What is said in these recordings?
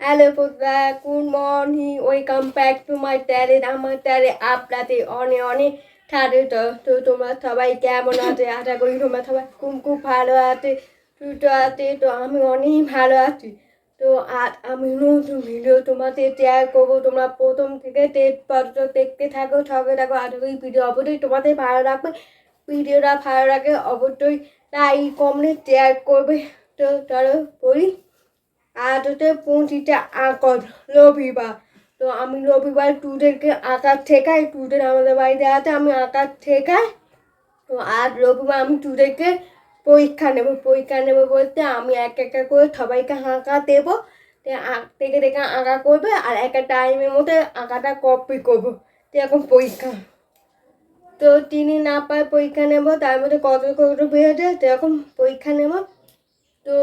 Hello বন্ধুরা good morning welcome back to my channel আমার চ্যানেলে আপনাদের অনেক অনেক স্বাগত তো তোমরা সবাই কেমন আছে? আশা করি তোমরা সবাই খুব খুব ভালো আছে, সুস্থ আছে। তো আমি অনেক ভালো আছি। তো আজ আমি নতুন ভিডিও তোমাদের শেয়ার করব। তোমরা প্রথম থেকে টেস্ট পর্যন্ত দেখতে থাকো, সঙ্গে থাকো। আশা করি ভিডিও অবশ্যই তোমাদের ভালো লাগবে। ভিডিওটা ভালো লাগে অবশ্যই লাইক কমেন্ট শেয়ার করবে। তো চলো বলি। হচ্ছে পঁচিশে আকর রবিবার। তো আমি রবিবার টুদেরকে আঁকার শেখাই টুদের আমাদের বাড়িতে আছে, আমি আঁকার শেখাই তো আর রবিবার আমি টুদেরকে পরীক্ষা নেব। পরীক্ষা নেব বলতে আমি এক একটা করে সবাইকে আঁকা দেবো। থেকে দেখে আঁকা করবে আর একটা টাইমের মধ্যে আঁকাটা কপি করব। এখন পরীক্ষা। তো তিনি না পায় পরীক্ষা নেব, তার মধ্যে কত কত বেরোছে সেরকম পরীক্ষা নেব। তো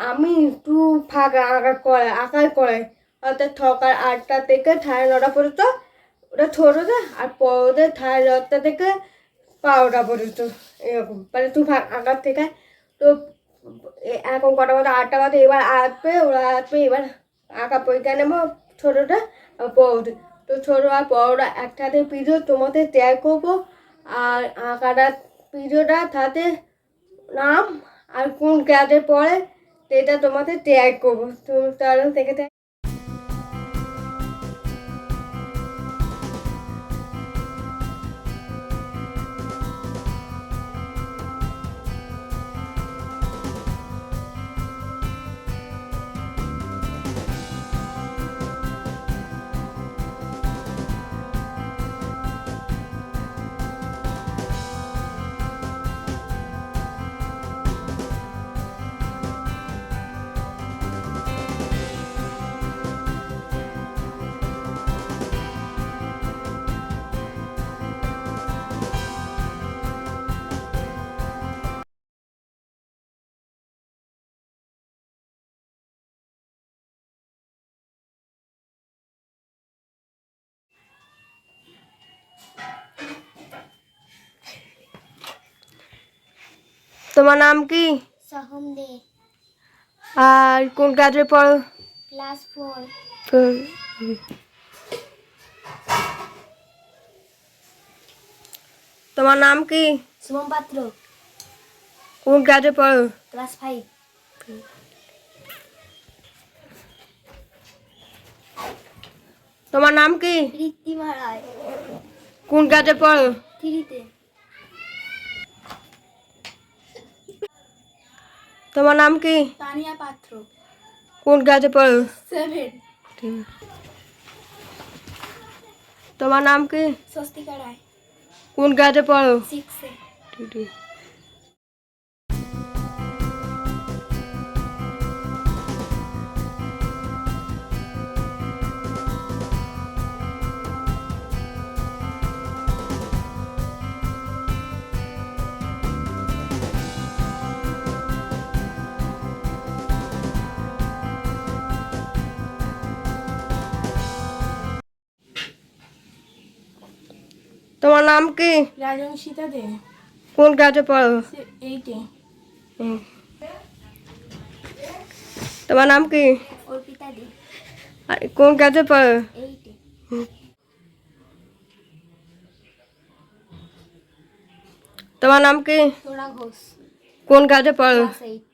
আমি একটু ফাঁকা আঁকা করাই আঁকার করাই। অর্থাৎ সকাল আটটা থেকে সাড়ে নটা পর্যন্ত ওটা ছোটোটা আর পরোটা সাড়ে দশটা থেকে বারোটা পর্যন্ত, এরকম। মানে তুই আঁকার থেকে। তো এখন কটা বাজে? আটটা বাজে, এবার আসবে, ওরা আসবে, এবার আঁকা পরীক্ষা নেব ছোটোটা আর বড়োটা তো ছোটো আর বড়োটা একসাথে ভিডিও তোমাদের শেয়ার করব। আর আঁকাটা ভিডিওটা তাতে নাম আর কোন ক্লাসে পড়ে সেটা তোমাদের ট্যাগ করব। তো তাহলে থেকে তোমার নাম কি? সহম দে আর কোন ক্লাসে পড়ো? ক্লাস ফোর তোমার নাম কি? শুভম পাত্র। কোন ক্লাসে পড়ো? ক্লাস ফাইভ তোমার নাম কি? ঋত্তিমা রায় কোন ক্লাসে পড়ো? থ্রিতে। তোমার নাম কি? তানিয়া পাত্র। কোন ক্লাসে পড়ো? সেভেন তোমার নাম কি? স্বস্তিকা রায়। কোন ক্লাসে পড়ো? সিক্সে তোমার নাম কি? রাজংশিতা দে। কোন ক্লাসে পড়ো? এইটে তোমার নাম কি? অর্পিতা দে। আর কোন ক্লাসে পড়ো? এইটে তোমার নাম কি? তোরা ঘোষ। কোন ক্লাসে পড়ো? এইট